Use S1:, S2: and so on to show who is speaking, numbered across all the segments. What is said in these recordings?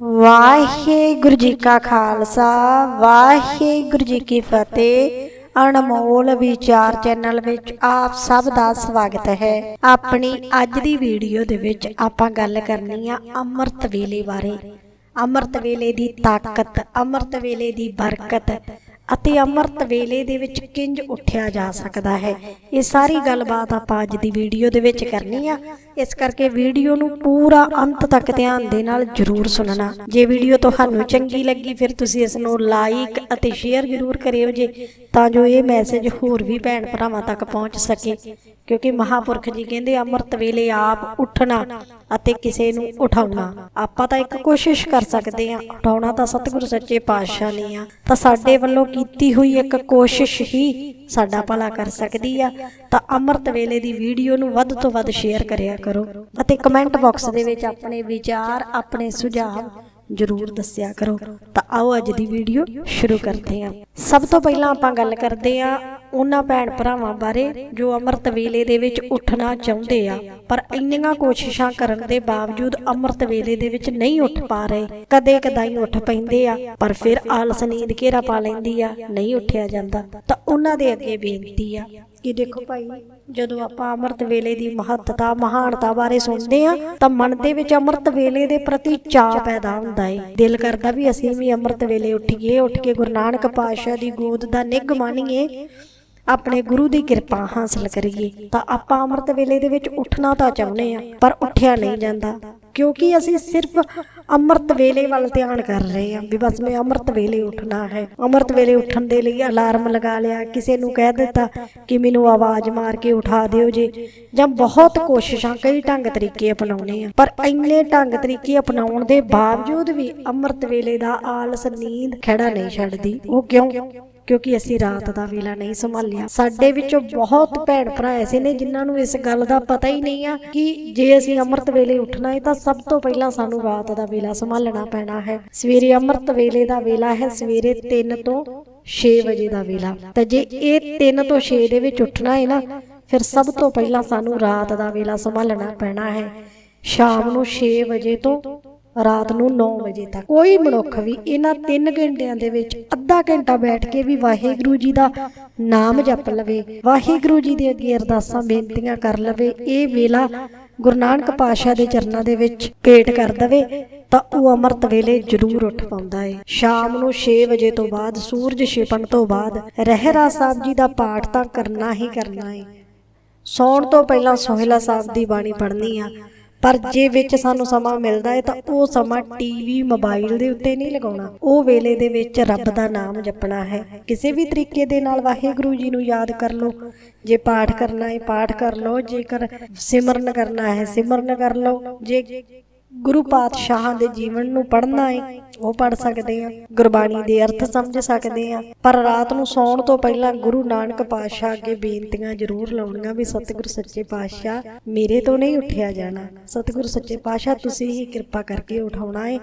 S1: ਵਾਹਿਗੁਰੂ ਜੀ ਕਾ ਖਾਲਸਾ, ਵਾਹਿਗੁਰੂ ਜੀ ਕੀ ਫਤਿਹ। ਅਨਮੋਲ ਵਿਚਾਰ ਚੈਨਲ ਵਿੱਚ ਆਪ ਸਭ ਦਾ ਸਵਾਗਤ ਹੈ। ਆਪਣੀ ਅੱਜ ਦੀ ਵੀਡੀਓ ਦੇ ਵਿੱਚ ਆਪਾਂ ਗੱਲ ਕਰਨੀ ਆ ਅੰਮ੍ਰਿਤ ਵੇਲੇ ਬਾਰੇ। ਅੰਮ੍ਰਿਤ ਵੇਲੇ ਦੀ ਤਾਕਤ, ਅੰਮ੍ਰਿਤ ਵੇਲੇ ਦੀ ਬਰਕਤ ਅਤੇ ਅੰਮ੍ਰਿਤ ਵੇਲੇ ਦੇ ਵਿੱਚ ਕਿੰਜ ਉੱਠਿਆ ਜਾ ਸਕਦਾ ਹੈ। ਇਹ ਸਾਰੀ ਗੱਲਬਾਤ ਆਪਾਂ ਅੱਜ ਦੀ ਵੀਡੀਓ ਦੇ ਵਿੱਚ ਕਰਨੀ ਆ। ਇਸ ਕਰਕੇ ਵੀਡੀਓ ਨੂੰ ਪੂਰਾ ਅੰਤ ਤੱਕ ਧਿਆਨ ਦੇ ਨਾਲ ਜਰੂਰ ਸੁਣਨਾ। ਜੇ ਵੀਡੀਓ ਤੁਹਾਨੂੰ ਚੰਗੀ ਲੱਗੀ, ਫਿਰ ਤੁਸੀਂ ਇਸ ਨੂੰ ਲਾਈਕ ਅਤੇ ਸ਼ੇਅਰ ਜਰੂਰ ਕਰਿਓ ਜੇ, ਤਾਂ ਜੋ ਇਹ ਮੈਸੇਜ ਹੋਰ ਵੀ ਭੈਣ ਭਰਾਵਾਂ ਤੱਕ ਪਹੁੰਚ ਸਕੇ। ਕਿਉਂਕਿ ਮਹਾਪੁਰਖ ਜੀ ਕਹਿੰਦੇ, ਅੰਮ੍ਰਿਤ ਵੇਲੇ ਆਪ ਉੱਠਣਾ ਅਤੇ ਕਿਸੇ ਨੂੰ ਉਠਾਉਣਾ। ਆਪਾਂ ਤਾਂ ਇੱਕ ਕੋਸ਼ਿਸ਼ ਕਰ ਸਕਦੇ ਹਾਂ, ਉਠਾਉਣਾ ਤਾਂ ਸਤਿਗੁਰੂ ਸੱਚੇ ਪਾਤਸ਼ਾਹ ਨੇ ਆ। ਤਾਂ ਸਾਡੇ ਵੱਲੋਂ ਕੀਤੀ ਹੋਈ ਇੱਕ ਕੋਸ਼ਿਸ਼ ਹੀ ਸਾਡਾ ਭਲਾ ਕਰ ਸਕਦੀ ਆ। ਤਾਂ ਅੰਮ੍ਰਿਤ ਵੇਲੇ ਦੀ ਵੀਡੀਓ ਨੂੰ ਵੱਧ ਤੋਂ ਵੱਧ ਸ਼ੇਅਰ ਕਰਿਆ ਕਰੋ। ਅਤੇ ਕਮੈਂਟ ਬਾਕਸ ਦੇ ਵਿੱਚ ਆਪਣੇ ਵਿਚਾਰ ਆਪਣੇ ਸੁਝਾਅ ਜਰੂਰ ਦੱਸਿਆ ਕਰੋ। ਤਾਂ ਆਓ ਅੱਜ ਦੀ ਵੀਡੀਓ ਸ਼ੁਰੂ ਕਰਦੇ ਹਾਂ। ਸਭ ਤੋਂ ਪਹਿਲਾਂ ਆਪਾਂ ਗੱਲ ਕਰਦੇ ਹਾਂ ਉਹਨਾਂ ਭੈਣ ਭਰਾਵਾਂ ਬਾਰੇ ਜੋ ਅੰਮ੍ਰਿਤ ਵੇਲੇ ਦੇ ਵਿੱਚ ਉੱਠਣਾ ਚਾਹੁੰਦੇ ਆ। ਪਰ ਇੰਨੀਆਂ ਕੋਸ਼ਿਸ਼ਾਂ ਕਰਨ ਦੇ ਬਾਵਜੂਦ ਅੰਮ੍ਰਿਤ ਵੇਲੇ ਦੇ ਵਿੱਚ ਨਹੀਂ ਉੱਠ ਪਾ ਰਹੇ। ਕਦੇ ਕਦਾਈ ਉੱਠ ਪੈਂਦੇ ਆ ਪਰ ਫਿਰ ਆਲਸ ਨੀਂਦ ਘੇਰਾ ਪਾ ਲੈਂਦੀ ਆ ਨਹੀਂ ਉੱਠਿਆ ਜਾਂਦਾ। ਤਾਂ ਉਹਨਾਂ ਦੇ ਅੱਗੇ ਬੇਨਤੀ ਆ। ਕਿ ਦੇਖੋ ਭਾਈ ਜਦੋਂ ਆਪਾਂ ਅੰਮ੍ਰਿਤ ਵੇਲੇ ਦੀ ਮਹੱਤਤਾ ਮਹਾਨਤਾ ਬਾਰੇ ਸੁਣਦੇ ਆ ਤਾਂ ਮਨ ਦੇ ਵਿੱਚ ਅੰਮ੍ਰਿਤ ਵੇਲੇ ਦੇ ਪ੍ਰਤੀ ਚਾਅ ਪੈਦਾ ਹੁੰਦਾ ਏ। ਦਿਲ ਕਰਦਾ ਵੀ ਅਸੀਂ ਵੀ ਅੰਮ੍ਰਿਤ ਵੇਲੇ ਉੱਠੀਏ ਉੱਠ ਕੇ ਗੁਰੂ ਨਾਨਕ ਪਾਤਸ਼ਾਹ ਦੀ ਗੋਦ ਦਾ ਨਿੱਘ ਮਾਣੀਏ ਆਪਣੇ ਗੁਰੂ ਦੀ ਕਿਰਪਾ ਹਾਸਲ ਕਰੀਏ। ਤਾਂ ਆਪਾਂ ਅੰਮ੍ਰਿਤ ਵੇਲੇ ਦੇ ਵਿੱਚ ਉੱਠਣਾ ਤਾਂ ਚਾਹੁੰਦੇ ਆ ਪਰ ਉੱਠਿਆ ਨਹੀਂ ਜਾਂਦਾ, ਕਿਉਂਕਿ ਅਸੀਂ ਸਿਰਫ ਅੰਮ੍ਰਿਤ ਵੇਲੇ ਵੱਲ ਧਿਆਨ ਕਰ ਰਹੇ ਹਾਂ ਵੀ ਬਸ ਮੈਂ ਅੰਮ੍ਰਿਤ ਵੇਲੇ ਉੱਠਣਾ ਹੈ। ਅੰਮ੍ਰਿਤ ਵੇਲੇ ਉੱਠਣ ਦੇ ਲਈ ਅਲਾਰਮ ਲਗਾ ਲਿਆ, ਕਿਸੇ ਨੂੰ ਕਹਿ ਦਿੱਤਾ ਕਿ ਮੈਨੂੰ ਆਵਾਜ਼ ਮਾਰ ਕੇ ਉਠਾ ਦਿਓ ਜੇ। ਜਾਂ ਬਹੁਤ ਕੋਸ਼ਿਸ਼ਾਂ ਕਈ ਢੰਗ ਤਰੀਕੇ ਅਪਣਾਉਣੇ ਆ ਪਰ ਇੰਨੇ ਢੰਗ ਤਰੀਕੇ ਅਪਣਾਉਣ ਦੇ ਬਾਵਜੂਦ ਵੀ ਅੰਮ੍ਰਿਤ ਵੇਲੇ ਦਾ ਆਲਸ, ਨੀਂਦ ਖੜਾ ਨਹੀਂ ਛੱਡਦੀ। ਉਹ ਕਿਉਂ? ਕਿਉਂਕਿ ਅਸੀਂ ਰਾਤ ਦਾ ਵੇਲਾ ਨਹੀਂ ਸੰਭਾਲਿਆ। ਸਾਡੇ ਵਿੱਚੋਂ ਬਹੁਤ ਭੈਣ ਭਰਾ ਐਸੇ ਨੇ ਜਿਨ੍ਹਾਂ ਨੂੰ ਇਸ ਗੱਲ ਦਾ ਪਤਾ ਹੀ ਨਹੀਂ ਆ ਕਿ ਜੇ ਅਸੀਂ ਅੰਮ੍ਰਿਤ ਵੇਲੇ ਉੱਠਣਾ ਹੈ ਤਾਂ ਸਭ ਤੋਂ ਪਹਿਲਾਂ ਸਾਨੂੰ ਰਾਤ ਦਾ ਵੇਲਾ ਸੰਭਾਲਣਾ ਪੈਣਾ ਹੈ। ਸਵੇਰੇ ਅੰਮ੍ਰਿਤ ਵੇਲੇ ਦਾ ਵੇਲਾ ਹੈ ਸਵੇਰੇ 3 ਤੋਂ 6 ਵਜੇ ਦਾ ਵੇਲਾ। ਤਾਂ ਜੇ ਇਹ 3 ਤੋਂ 6 ਦੇ ਵਿੱਚ ਉੱਠਣਾ ਹੈ ਨਾ ਫਿਰ ਸਭ ਤੋਂ ਪਹਿਲਾਂ ਸਾਨੂੰ ਰਾਤ ਦਾ ਵੇਲਾ ਸੰਭਾਲਣਾ ਪੈਣਾ ਹੈ। ਸ਼ਾਮ ਨੂੰ 6 ਵਜੇ ਤੋਂ ਰਾਤ ਨੂੰ 9 ਵਜੇ ਤੱਕ ਕੋਈ ਮਨੁੱਖ ਵੀ ਇਹਨਾਂ 3 ਘੰਟਿਆਂ ਦੇ ਵਿੱਚ ਅੱਧਾ ਘੰਟਾ ਬੈਠ ਕੇ ਵੀ ਵਾਹਿਗੁਰੂ ਜੀ ਦਾ ਨਾਮ ਜਪ ਲਵੇ, ਵਾਹਿਗੁਰੂ ਜੀ ਦੇ ਅੱਗੇ ਅਰਦਾਸਾਂ, ਬੇਨਤੀਆਂ ਕਰ ਲਵੇ, ਇਹ ਵੇਲਾ ਗੁਰੂ ਨਾਨਕ ਪਾਤਸ਼ਾਹ ਦੇ ਚਰਨਾਂ ਦੇ ਵਿੱਚ ਭੇਟ ਕਰ ਦਵੇ, ਤਾਂ ਉਹ ਅੰਮ੍ਰਿਤ ਵੇਲੇ ਜ਼ਰੂਰ ਉੱਠ ਪਾਉਂਦਾ ਹੈ ਸ਼ਾਮ ਨੂੰ 6 ਵਜੇ ਤੋਂ ਬਾਅਦ, ਸੂਰਜ ਛਿਪਣ ਤੋਂ ਬਾਅਦ, ਰਹਿਰਾ ਸਾਹਿਬ ਜੀ ਦਾ ਪਾਠ ਤਾਂ ਕਰਨਾ ਹੀ ਕਰਨਾ ਏ। ਸੌਣ ਤੋਂ ਪਹਿਲਾਂ ਸੋਹਿਲਾ ਸਾਹਿਬ ਦੀ ਬਾਣੀ ਪੜ੍ਹਨੀ ਆ। ਪਰ ਜੇ ਵਿੱਚ ਸਾਨੂੰ ਸਮਾਂ ਮਿਲਦਾ ਹੈ ਤਾਂ ਉਹ ਸਮਾਂ ਟੀਵੀ ਮੋਬਾਈਲ ਦੇ ਉੱਤੇ ਨਹੀਂ ਲਗਾਉਣਾ। ਉਹ ਵੇਲੇ ਦੇ ਵਿੱਚ ਰੱਬ ਦਾ ਨਾਮ ਜਪਣਾ ਹੈ। ਕਿਸੇ ਵੀ ਤਰੀਕੇ ਦੇ ਨਾਲ ਵਾਹਿਗੁਰੂ ਜੀ ਨੂੰ ਯਾਦ ਕਰ ਲਓ। ਜੇ ਪਾਠ ਕਰਨਾ ਹੈ, ਪਾਠ ਕਰ ਲਓ। ਜੇਕਰ ਸਿਮਰਨ ਕਰਨਾ ਹੈ, ਸਿਮਰਨ ਕਰ ਲਓ। ਜੇ ਗੁਰੂ ਪਾਤਸ਼ਾਹਾਂ ਦੇ ਜੀਵਨ ਨੂੰ ਪੜ੍ਹਨਾ ਹੈ ਉਹ ਪੜ੍ਹ ਸਕਦੇ ਆ, ਗੁਰਬਾਣੀ ਦੇ ਅਰਥ ਸਮਝ ਸਕਦੇ ਆ। ਪਰ ਰਾਤ ਨੂੰ ਸੌਣ ਤੋਂ ਪਹਿਲਾਂ ਗੁਰੂ ਨਾਨਕ ਪਾਤਸ਼ਾਹ ਅੱਗੇ ਬੇਨਤੀਆਂ ਜ਼ਰੂਰ ਲਾਉਣੀਆਂ ਵੀ, ਸਤਿਗੁਰੂ ਸੱਚੇ ਪਾਤਸ਼ਾਹ, ਮੇਰੇ ਤੋਂ ਨਹੀਂ ਉੱਠਿਆ ਜਾਣਾ। ਸਤਿਗੁਰੂ ਸੱਚੇ ਪਾਤਸ਼ਾਹ, ਤੁਸੀਂ ਹੀ ਕਿਰਪਾ ਕਰਕੇ ਉਠਾਉਣਾ ਹੈ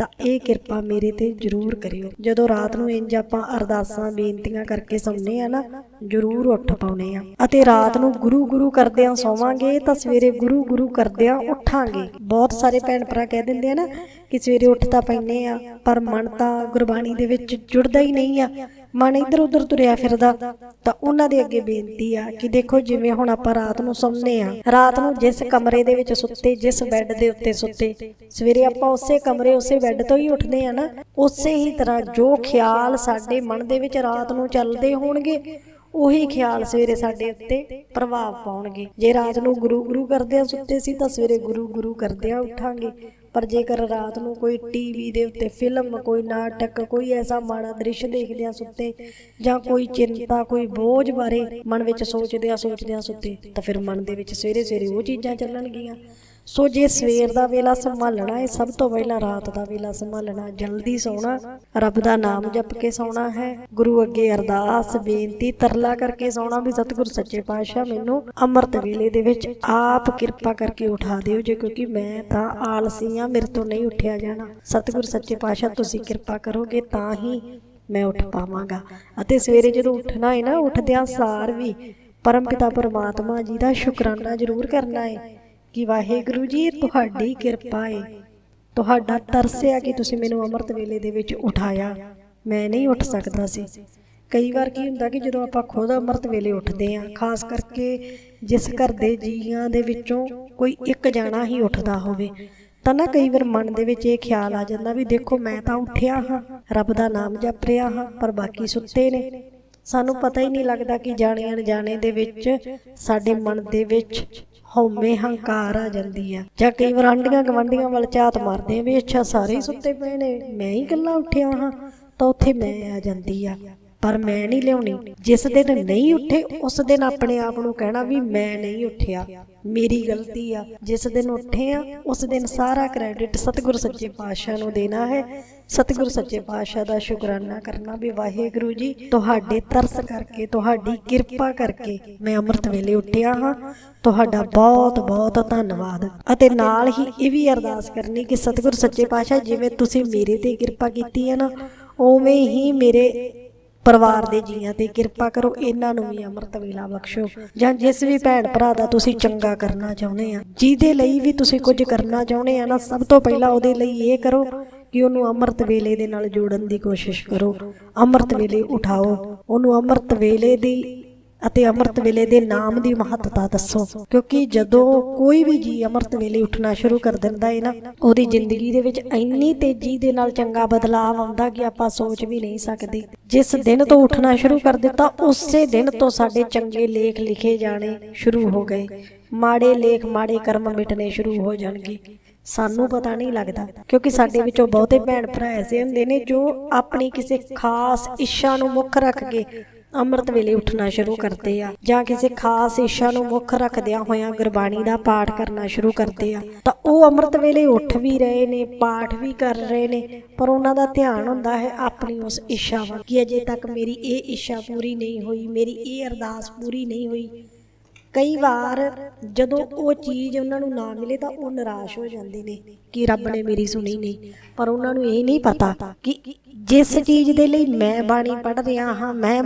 S1: ਤਾਂ ਇਹ ਕਿਰਪਾ ਮੇਰੇ ਤੇ ਜ਼ਰੂਰ ਕਰਿਓ। ਜਦੋਂ ਰਾਤ ਨੂੰ ਇੰਜ ਆਪਾਂ ਅਰਦਾਸਾਂ, ਬੇਨਤੀਆਂ ਕਰਕੇ ਸੌਂਦੇ ਆ ਨਾ, ਜ਼ਰੂਰ ਉੱਠ ਪਾਉਨੇ ਆ। ਅਤੇ ਰਾਤ ਨੂੰ ਗੁਰੂ ਗੁਰੂ ਕਰਦਿਆਂ ਸੌਵਾਂਗੇ, ਤਾਂ ਸਵੇਰੇ ਗੁਰੂ ਗੁਰੂ ਕਰਦਿਆਂ ਉੱਠਾਂਗੇ। ਬਹੁਤ ਸਾਰੇ ਭੈਣ ਭਰਾ ਕਹਿ ਦਿੰਦੇ ਆ ਨਾ ਕਿ ਸਵੇਰੇ ਉੱਠ ਤਾਂ ਪੈਨੇ ਆ, ਪਰ ਮਨ ਤਾਂ ਗੁਰਬਾਣੀ ਦੇ ਵਿੱਚ ਜੁੜਦਾ ਹੀ ਨਹੀਂ ਆ। ਮਨ ਇੱਧਰ ਉੱਧਰ ਤੁਰਿਆ ਫਿਰਦਾ, ਤਾਂ ਉਹਨਾਂ ਦੇ ਅੱਗੇ ਬੇਨਤੀ ਆ ਕਿ ਦੇਖੋ ਜਿਵੇਂ ਹੁਣ ਆਪਾਂ ਰਾਤ ਨੂੰ ਸੌਂਦੇ ਆ, ਰਾਤ ਨੂੰ ਜਿਸ ਕਮਰੇ ਦੇ ਵਿੱਚ ਸੁੱਤੇ, ਜਿਸ ਬੈੱਡ ਦੇ ਉੱਤੇ ਸੁੱਤੇ, ਸਵੇਰੇ ਆਪਾਂ ਉਸੇ ਕਮਰੇ, ਉਸੇ ਬੈੱਡ ਤੋਂ ਹੀ ਉੱਠਦੇ ਆ ਨਾ, ਉਸੇ ਹੀ ਤਰ੍ਹਾਂ ਜੋ ਖਿਆਲ ਸਾਡੇ ਮਨ ਦੇ ਵਿੱਚ ਰਾਤ ਨੂੰ ਚੱਲਦੇ ਹੋਣਗੇ, ਉਹੀ ਖਿਆਲ ਸਵੇਰੇ ਸਾਡੇ ਉੱਤੇ ਪ੍ਰਭਾਵ ਪਾਉਣਗੇ। ਜੇ ਰਾਤ ਨੂੰ ਗੁਰੂ ਗੁਰੂ ਕਰਦਿਆਂ ਸੁੱਤੇ ਸੀ ਤਾਂ ਸਵੇਰੇ ਗੁਰੂ ਗੁਰੂ ਕਰਦਿਆਂ ਉੱਠਾਂਗੇ। ਪਰ ਜੇਕਰ ਰਾਤ ਨੂੰ ਕੋਈ ਟੀਵੀ ਦੇ ਉੱਤੇ ਫਿਲਮ, ਕੋਈ ਨਾਟਕ, ਕੋਈ ਐਸਾ ਮਾੜਾ ਦ੍ਰਿਸ਼ ਦੇਖਦਿਆਂ ਸੁੱਤੇ ਜਾਂ ਕੋਈ ਚਿੰਤਾ, ਕੋਈ ਬੋਝ ਬਾਰੇ ਮਨ ਵਿੱਚ ਸੋਚਦਿਆਂ ਸੋਚਦਿਆਂ ਸੁੱਤੇ, ਤਾਂ ਫਿਰ ਮਨ ਦੇ ਵਿੱਚ ਸਵੇਰੇ ਸਵੇਰੇ ਉਹ ਚੀਜ਼ਾਂ ਚੱਲਣਗੀਆਂ। ਸੋ ਜੇ ਸਵੇਰ ਦਾ ਵੇਲਾ ਸੰਭਾਲਣਾ ਹੈ, ਸਭ ਤੋਂ ਪਹਿਲਾਂ ਰਾਤ ਦਾ ਵੇਲਾ ਸੰਭਾਲਣਾ, ਜਲਦੀ ਸੌਣਾ, ਰੱਬ ਦਾ ਨਾਮ ਜਪ ਕੇ ਸੌਣਾ ਹੈ। ਗੁਰੂ ਅੱਗੇ ਅਰਦਾਸ, ਬੇਨਤੀ, ਤਰਲਾ ਕਰਕੇ ਸੌਣਾ ਵੀ ਸਤਿਗੁਰ ਸੱਚੇ ਪਾਤਸ਼ਾਹ ਮੈਨੂੰ ਅੰਮ੍ਰਿਤ ਵੇਲੇ ਦੇ ਵਿੱਚ ਆਪ ਕਿਰਪਾ ਕਰਕੇ ਉਠਾ ਦਿਓ। ਜੇ ਕਿਉਂਕਿ ਮੈਂ ਤਾਂ ਆਲਸੀ ਆ ਮੇਰੇ ਤੋਂ ਨਹੀਂ ਉੱਠਿਆ ਜਾਣਾ। ਸਤਿਗੁਰ ਸੱਚੇ ਪਾਤਸ਼ਾਹ, ਤੁਸੀਂ ਕਿਰਪਾ ਕਰੋਗੇ ਤਾਂ ਹੀ ਮੈਂ ਉੱਠ ਪਾਵਾਂਗਾ। ਅਤੇ ਸਵੇਰੇ ਜਦੋਂ ਉੱਠਣਾ ਹੈ ਨਾ, ਉੱਠਦਿਆਂ ਸਾਰ ਵੀ ਪਰਮ ਪਿਤਾ ਪਰਮਾਤਮਾ ਜੀ ਦਾ ਸ਼ੁਕਰਾਨਾ ਜ਼ਰੂਰ ਕਰਨਾ ਹੈ। ਕਿ ਵਾਹਿਗੁਰੂ ਜੀ ਤੁਹਾਡੀ ਕਿਰਪਾ ਹੈ ਤੁਹਾਡਾ ਤਰਸ ਆ ਕਿ ਤੁਸੀਂ ਮੈਨੂੰ ਅੰਮ੍ਰਿਤ ਵੇਲੇ ਦੇ ਵਿੱਚ ਉਠਾਇਆ। ਮੈਂ ਨਹੀਂ ਉੱਠ ਸਕਦਾ ਸੀ। ਕਈ ਵਾਰ ਕੀ ਹੁੰਦਾ ਕਿ ਜਦੋਂ ਆਪਾਂ ਖੁਦ ਅੰਮ੍ਰਿਤ ਵੇਲੇ ਉੱਠਦੇ ਹਾਂ ਖਾਸ ਕਰਕੇ ਜਿਸ ਘਰ ਦੇ ਜੀਆਂ ਦੇ ਵਿੱਚੋਂ ਕੋਈ ਇੱਕ ਜਾਣਾ ਹੀ ਉੱਠਦਾ ਹੋਵੇ। ਤਾਂ ਨਾ ਕਈ ਵਾਰ ਮਨ ਦੇ ਵਿੱਚ ਇਹ ਖਿਆਲ ਆ ਜਾਂਦਾ ਵੀ ਦੇਖੋ ਮੈਂ ਤਾਂ ਉੱਠਿਆ ਹਾਂ ਰੱਬ ਦਾ ਨਾਮ ਜਪ ਰਿਹਾ ਹਾਂ ਪਰ ਬਾਕੀ ਸੁੱਤੇ ਨੇ। ਸਾਨੂੰ ਪਤਾ ਹੀ ਨਹੀਂ ਲੱਗਦਾ ਕਿ ਜਾਣੇ ਅਣਜਾਣੇ ਦੇ ਵਿੱਚ ਸਾਡੇ ਮਨ ਦੇ ਵਿੱਚ ਹਉਮੈ ਹੰਕਾਰ ਆ ਜਾਂਦੀ ਆ। ਜਾਂ ਕਈ ਵਾਰ ਆਂਡੀਆਂ ਗਵੰਡੀਆਂ ਵੱਲ ਝਾਤ ਮਾਰਦੇ ਆ ਵੀ ਅੱਛਾ ਸਾਰੇ ਹੀ ਸੁੱਤੇ ਪਏ ਨੇ ਮੈਂ ਹੀ ਇਕੱਲਾ ਉੱਠਿਆ ਹਾਂ ਤਾਂ ਉੱਥੇ ਮੈਂ ਆ ਜਾਂਦੀ ਆ। ਪਰ ਮੈਂ ਨਹੀਂ ਲਿਆਉਣੀ। ਜਿਸ ਦਿਨ ਨਹੀਂ ਉੱਠੇ, ਉਸ ਦਿਨ ਆਪਣੇ ਆਪ ਨੂੰ ਕਹਿਣਾ ਵੀ ਮੈਂ ਨਹੀਂ ਉੱਠਿਆ। ਮੇਰੀ ਗਲਤੀ ਆ। ਜਿਸ ਦਿਨ ਉੱਠੇ ਆ, ਉਸ ਦਿਨ ਸਾਰਾ ਕ੍ਰੈਡਿਟ ਸਤਿਗੁਰ ਸੱਚੇ ਪਾਤਸ਼ਾਹ ਨੂੰ ਦੇਣਾ ਹੈ। ਸਤਿਗੁਰ ਸੱਚੇ ਪਾਤਸ਼ਾਹ ਦਾ ਸ਼ੁਕਰਾਨਾ ਕਰਨਾ ਵੀ ਵਾਹਿਗੁਰੂ ਜੀ, ਤੁਹਾਡੇ ਤਰਸ ਕਰਕੇ, ਤੁਹਾਡੀ ਕਿਰਪਾ ਕਰਕੇ ਮੈਂ ਅੰਮ੍ਰਿਤ ਵੇਲੇ ਉੱਠਿਆ ਹਾਂ। ਤੁਹਾਡਾ ਬਹੁਤ ਬਹੁਤ ਧੰਨਵਾਦ। ਅਤੇ ਨਾਲ ਹੀ ਇਹ ਵੀ ਅਰਦਾਸ ਕਰਨੀ ਕਿ ਸਤਿਗੁਰ ਸੱਚੇ ਪਾਤਸ਼ਾਹ, ਜਿਵੇਂ ਤੁਸੀਂ ਮੇਰੇ ਤੇ ਕਿਰਪਾ ਕੀਤੀ ਹੈ ਨਾ, ਉਵੇਂ ਹੀ ਮੇਰੇ ਪਰਿਵਾਰ ਦੇ ਜੀਆਂ ਤੇ ਕਿਰਪਾ ਕਰੋ, ਇਹਨਾਂ ਨੂੰ ਵੀ ਅੰਮ੍ਰਿਤ ਵੇਲਾ ਬਖਸ਼ੋ। ਜਾਂ ਜਿਸ ਵੀ ਭੈਣ ਭਰਾ ਦਾ ਤੁਸੀਂ ਚੰਗਾ ਕਰਨਾ ਚਾਹੁੰਦੇ ਆ, ਜਿਹਦੇ ਲਈ ਵੀ ਤੁਸੀਂ ਕੁਝ ਕਰਨਾ ਚਾਹੁੰਦੇ ਆ ਨਾ, ਸਭ ਤੋਂ ਪਹਿਲਾਂ ਉਹਦੇ ਲਈ ਇਹ ਕਰੋ ਕਿ ਉਹਨੂੰ ਅੰਮ੍ਰਿਤ ਵੇਲੇ ਦੇ ਨਾਲ ਜੋੜਨ ਦੀ ਕੋਸ਼ਿਸ਼ ਕਰੋ। ਅੰਮ੍ਰਿਤ ਵੇਲੇ ਉਠਾਓ, ਉਹਨੂੰ ਅੰਮ੍ਰਿਤ ਵੇਲੇ ਦੀ ਅਤੇ ਅੰਮ੍ਰਿਤ ਵੇਲੇ ਦੇ ਨਾਮ ਦੀ ਮਹੱਤਤਾ ਦੱਸੋ। ਕਿਉਂਕਿ ਜਦੋਂ ਕੋਈ ਵੀ ਜੀ ਅੰਮ੍ਰਿਤ ਵੇਲੇ ਉੱਠਣਾ ਸ਼ੁਰੂ ਕਰ ਦਿੰਦਾ ਹੈ ਨਾ, ਉਹਦੀ ਜ਼ਿੰਦਗੀ ਦੇ ਵਿੱਚ ਇੰਨੀ ਤੇਜ਼ੀ ਦੇ ਨਾਲ ਚੰਗਾ ਬਦਲਾਅ ਆਉਂਦਾ ਕਿ ਆਪਾਂ ਸੋਚ ਵੀ ਨਹੀਂ ਸਕਦੇ। ਜਿਸ ਦਿਨ ਤੋਂ ਉੱਠਣਾ ਸ਼ੁਰੂ ਕਰ ਦਿੱਤਾ, ਉਸੇ ਦਿਨ ਤੋਂ ਸਾਡੇ ਚੰਗੇ ਲੇਖ ਲਿਖੇ ਜਾਣੇ ਸ਼ੁਰੂ ਹੋ ਗਏ। ਮਾੜੇ ਲੇਖ, ਮਾੜੇ ਕਰਮ ਮਿਟਣੇ ਸ਼ੁਰੂ ਹੋ ਜਾਣਗੇ। ਸਾਨੂੰ ਪਤਾ ਨਹੀਂ ਲੱਗਦਾ, ਕਿਉਂਕਿ ਸਾਡੇ ਵਿੱਚੋਂ ਬਹੁਤੇ ਭੈਣ ਭਰਾ ਐਸੇ ਹੁੰਦੇ ਨੇ ਜੋ ਆਪਣੀ ਕਿਸੇ ਖਾਸ ਇੱਛਾ ਨੂੰ ਮੁੱਖ ਰੱਖ ਕੇ ਅੰਮ੍ਰਿਤ ਵੇਲੇ ਉੱਠਣਾ ਸ਼ੁਰੂ ਕਰਦੇ ਆ, ਜਾਂ ਕਿਸੇ ਖਾਸ ਇੱਛਾ ਨੂੰ ਮੁੱਖ ਰੱਖਦਿਆਂ ਹੋਇਆਂ ਗੁਰਬਾਣੀ ਦਾ ਪਾਠ ਕਰਨਾ ਸ਼ੁਰੂ ਕਰਦੇ ਆ, ਤਾਂ ਉਹ ਅੰਮ੍ਰਿਤ ਵੇਲੇ ਉੱਠ ਵੀ ਰਹੇ ਨੇ, ਪਾਠ ਵੀ ਕਰ ਰਹੇ ਨੇ, ਪਰ ਉਹਨਾਂ ਦਾ ਧਿਆਨ ਹੁੰਦਾ ਹੈ ਆਪਣੀ ਉਸ ਇੱਛਾ ਵੱਲ। ਕਿ ਅਜੇ ਤੱਕ ਮੇਰੀ ਇਹ ਇੱਛਾ ਪੂਰੀ ਨਹੀਂ ਹੋਈ, ਮੇਰੀ ਇਹ ਅਰਦਾਸ ਪੂਰੀ ਨਹੀਂ ਹੋਈ। ਕਈ ਵਾਰ ਜਦੋਂ ਉਹ ਚੀਜ਼ ਉਹਨਾਂ ਨੂੰ ਨਾ ਮਿਲੇ ਤਾਂ ਉਹ ਨਿਰਾਸ਼ ਹੋ ਜਾਂਦੇ ਨੇ ਕਿ ਰੱਬ ਨੇ ਮੇਰੀ ਸੁਣੀ ਨਹੀਂ। ਪਰ ਉਹਨਾਂ ਨੂੰ ਇਹ ਨਹੀਂ ਪਤਾ ਕਿ ਜਿਸ ਚੀਜ਼ ਦੇ ਲਈ ਮੈਂ ਬਾਣੀ ਪੜ੍ਹ ਰਿਹਾ ਹਾਂ, ਮੈਂ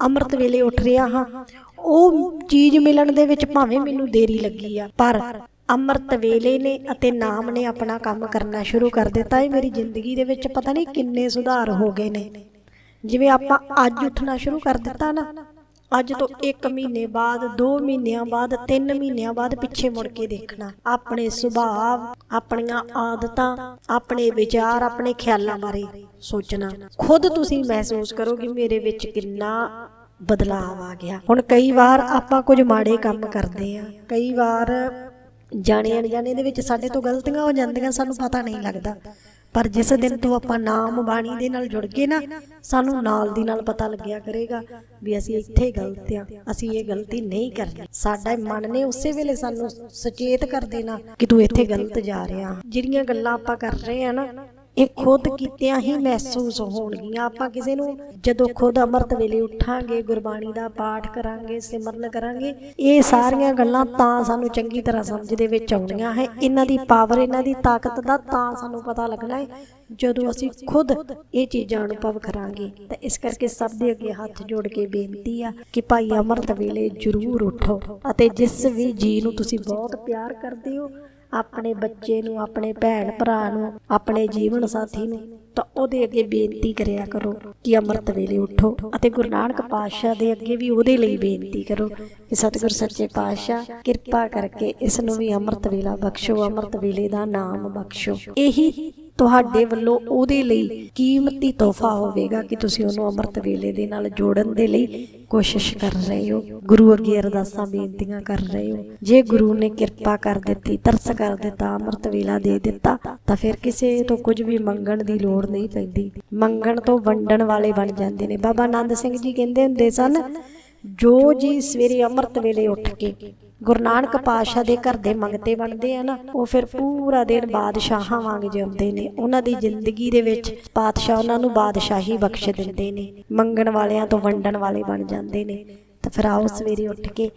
S1: ਅੰਮ੍ਰਿਤ ਵੇਲੇ ਉੱਠ ਰਿਹਾ ਹਾਂ। ਉਹ ਚੀਜ਼ ਮਿਲਣ ਦੇ ਵਿੱਚ ਭਾਵੇਂ ਮੈਨੂੰ ਦੇਰੀ ਲੱਗੀ ਆ, ਪਰ ਅੰਮ੍ਰਿਤ ਵੇਲੇ ਨੇ ਅਤੇ ਨਾਮ ਨੇ ਆਪਣਾ ਕੰਮ ਕਰਨਾ ਸ਼ੁਰੂ ਕਰ ਦਿੱਤਾ। ਹੈ ਮੇਰੀ ਜ਼ਿੰਦਗੀ ਦੇ ਵਿੱਚ ਪਤਾ ਨਹੀਂ ਕਿੰਨੇ ਸੁਧਾਰ ਹੋ ਗਏ ਨੇ। ਜਿਵੇਂ ਆਪਾਂ ਅੱਜ ਉੱਠਣਾ ਸ਼ੁਰੂ ਕਰ ਦਿੱਤਾ ਨਾ ਅੱਜ ਤੋਂ 1 ਮਹੀਨੇ ਬਾਅਦ 2 ਮਹੀਨਿਆਂ ਬਾਅਦ 3 ਮਹੀਨਿਆਂ ਬਾਅਦ ਪਿੱਛੇ ਮੁੜ ਕੇ ਦੇਖਣਾ। ਆਪਣੇ ਸੁਭਾਅ, ਆਪਣੀਆਂ ਆਦਤਾਂ, ਆਪਣੇ ਵਿਚਾਰ, ਆਪਣੇ ਖਿਆਲਾਂ ਬਾਰੇ ਸੋਚਣਾ। ਖੁਦ ਤੁਸੀਂ ਮਹਿਸੂਸ ਕਰੋ ਕਿ ਮੇਰੇ ਵਿੱਚ ਕਿੰਨਾ ਬਦਲਾਅ ਆ ਗਿਆ। ਹੁਣ ਕਈ ਵਾਰ ਆਪਾਂ ਕੁਝ ਮਾੜੇ ਕੰਮ ਕਰਦੇ ਆ ਕਈ ਵਾਰ ਜਾਣੇ ਅਣਜਾਣੇ ਦੇ ਵਿੱਚ ਸਾਡੇ ਤੋਂ ਗਲਤੀਆਂ ਹੋ ਜਾਂਦੀਆਂ, ਸਾਨੂੰ ਪਤਾ ਨਹੀਂ ਲੱਗਦਾ। ਪਰ ਜਿਸ ਦਿਨ ਤੋਂ ਆਪਾਂ ਨਾਮ ਬਾਣੀ ਦੇ ਨਾਲ ਜੁੜ ਗਏ ਨਾ, ਸਾਨੂੰ ਨਾਲ ਦੀ ਨਾਲ ਪਤਾ ਲੱਗਿਆ ਕਰੇਗਾ ਵੀ ਅਸੀਂ ਇੱਥੇ ਗਲਤ ਆ, ਅਸੀਂ ਇਹ ਗਲਤੀ ਨਹੀਂ ਕਰਨੀ। ਸਾਡਾ ਮਨ ਨੇ ਉਸੇ ਵੇਲੇ ਸਾਨੂੰ ਸੁਚੇਤ ਕਰ ਦੇਣਾ ਕਿ ਤੂੰ ਇੱਥੇ ਗਲਤ ਜਾ ਰਿਹਾ। ਜਿਹੜੀਆਂ ਗੱਲਾਂ ਆਪਾਂ ਕਰ ਰਹੇ ਆ ਨਾ ਇਹ ਖੁਦ ਕੀਤਿਆਂ ਹੀ ਮਹਿਸੂਸ ਹੋਣਗੀਆਂ। ਆਪਾਂ ਕਿਸੇ ਨੂੰ ਜਦੋਂ ਖੁਦ ਅੰਮ੍ਰਿਤ ਵੇਲੇ ਉੱਠਾਂਗੇ, ਗੁਰਬਾਣੀ ਦਾ ਪਾਠ ਕਰਾਂਗੇ, ਸਿਮਰਨ ਕਰਾਂਗੇ, ਇਹ ਸਾਰੀਆਂ ਗੱਲਾਂ ਤਾਂ ਸਾਨੂੰ ਚੰਗੀ ਤਰ੍ਹਾਂ ਸਮਝ ਦੇ ਵਿੱਚ ਆਉਣੀਆਂ ਹੈ। ਇਹਨਾਂ ਦੀ ਪਾਵਰ ਇਹਨਾਂ ਦੀ ਤਾਕਤ ਦਾ ਤਾਂ ਸਾਨੂੰ ਪਤਾ ਲੱਗਣਾ ਹੈ। ਜਦੋਂ ਅਸੀਂ ਖੁਦ ਇਹ ਚੀਜ਼ਾਂ ਅਨੁਭਵ ਕਰਾਂਗੇ, ਤਾਂ ਇਸ ਕਰਕੇ ਸਭ ਦੇ ਅੱਗੇ ਹੱਥ ਜੋੜ ਕੇ ਬੇਨਤੀ ਆ ਕਿ ਭਾਈ ਅੰਮ੍ਰਿਤ ਵੇਲੇ ਜ਼ਰੂਰ ਉਠੋ ਅਤੇ ਜਿਸ ਵੀ ਜੀ ਨੂੰ ਤੁਸੀਂ ਬਹੁਤ ਪਿਆਰ ਕਰਦੇ ਹੋ ਆਪਣੇ ਬੱਚੇ ਨੂੰ, ਆਪਣੇ ਭੈਣ ਭਰਾ ਨੂੰ, ਆਪਣੇ ਜੀਵਨ ਸਾਥੀ ਨੂੰ, ਤਾਂ ਉਹਦੇ ਅੱਗੇ ਬੇਨਤੀ ਕਰਿਆ ਕਰੋ ਕਿ ਅੰਮ੍ਰਿਤ ਵੇਲੇ ਉਠੋ ਅਤੇ ਗੁਰੂ ਨਾਨਕ ਪਾਤਸ਼ਾਹ ਦੇ ਅੱਗੇ ਵੀ ਉਹਦੇ ਲਈ ਬੇਨਤੀ ਕਰੋ ਕਿ ਸਤਿਗੁਰ ਸੱਚੇ ਪਾਤਸ਼ਾਹ, ਕਿਰਪਾ ਕਰਕੇ ਇਸ ਨੂੰ ਵੀ ਅੰਮ੍ਰਿਤ ਵੇਲਾ ਬਖਸ਼ੋ, ਅੰਮ੍ਰਿਤ ਵੇਲੇ ਦਾ ਨਾਮ ਬਖਸ਼ੋ। ਇਹੀ ਤੁਹਾਡੇ ਵੱਲੋਂ ਉਹਦੇ ਲਈ ਕੀਮਤੀ ਤੋਹਫਾ ਹੋਵੇਗਾ ਕਿ ਤੁਸੀਂ ਉਹਨੂੰ ਅੰਮ੍ਰਿਤ ਵੇਲੇ ਦੇ ਨਾਲ ਜੋੜਨ ਦੇ ਲਈ ਕੋਸ਼ਿਸ਼ ਕਰ ਰਹੇ ਹੋ। ਗੁਰੂ ਅੱਗੇ ਅਰਦਾਸਾਂ, ਬੇਨਤੀਆਂ ਕਰ ਰਹੇ ਹੋ। ਜੇ ਗੁਰੂ ਨੇ ਕਿਰਪਾ ਕਰ ਦਿੱਤੀ, ਤਰਸ ਕਰ ਦਿੱਤਾ, ਅੰਮ੍ਰਿਤ ਵੇਲਾ ਦੇ ਦਿੱਤਾ, ਤਾਂ ਫਿਰ ਕਿਸੇ ਤੋਂ ਕੁਝ ਵੀ ਮੰਗਣ ਦੀ ਲੋੜ ਨਹੀਂ ਪੈਂਦੀ। ਮੰਗਣ ਤੋਂ ਵੰਡਣ ਵਾਲੇ ਬਣ ਜਾਂਦੇ ਨੇ। ਬਾਬਾ ਆਨੰਦ ਸਿੰਘ ਜੀ ਕਹਿੰਦੇ ਹੁੰਦੇ ਸਨ, ਜੋ ਜੀ ਸਵੇਰੇ ਅੰਮ੍ਰਿਤ ਵੇਲੇ ਉੱਠ ਕੇ ਗੁਰੂ ਨਾਨਕ ਪਾਤਸ਼ਾਹ ਦੇ ਘਰ ਦੇ ਮੰਗਤੇ ਬਣਦੇ ਆ ਨਾ ਉਹ ਫਿਰ ਪੂਰਾ ਦਿਨ ਬਾਦਸ਼ਾਹਾਂ ਵਾਂਗ ਜਿਉਂਦੇ ਨੇ। ਉਹਨਾਂ ਦੀ ਜ਼ਿੰਦਗੀ ਦੇ ਵਿੱਚ ਪਾਤਸ਼ਾਹ ਉਹਨਾਂ ਨੂੰ ਬਾਦਸ਼ਾਹੀ ਬਖਸ਼ ਦਿੰਦੇ ਨੇ ਮੰਗਣ ਵਾਲਿਆਂ ਤੋਂ ਵੰਡਣ ਵਾਲੇ ਬਣ ਜਾਂਦੇ ਨੇ। ਤਾਂ ਫਿਰ ਆਓ ਸਵੇਰੇ ਉੱਠ ਕੇ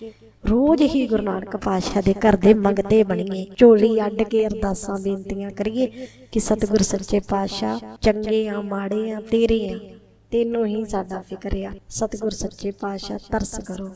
S1: ਰੋਜ਼ ਹੀ ਗੁਰੂ ਨਾਨਕ ਪਾਤਸ਼ਾਹ ਦੇ ਘਰ ਦੇ ਮੰਗਤੇ ਬਣੀਏ। ਝੋਲੀ ਅੱਡ ਕੇ ਅਰਦਾਸਾਂ ਬੇਨਤੀਆਂ ਕਰੀਏ ਕਿ ਸਤਿਗੁਰ ਸੱਚੇ ਪਾਤਸ਼ਾਹ ਚੰਗੇ ਆ ਮਾੜੇ ਆ ਤੇਰੇ ਆ। ਤੈਨੂੰ ਹੀ ਸਾਡਾ ਫਿਕਰ ਆ। ਸਤਿਗੁਰ ਸੱਚੇ ਪਾਤਸ਼ਾਹ ਤਰਸ ਕਰੋ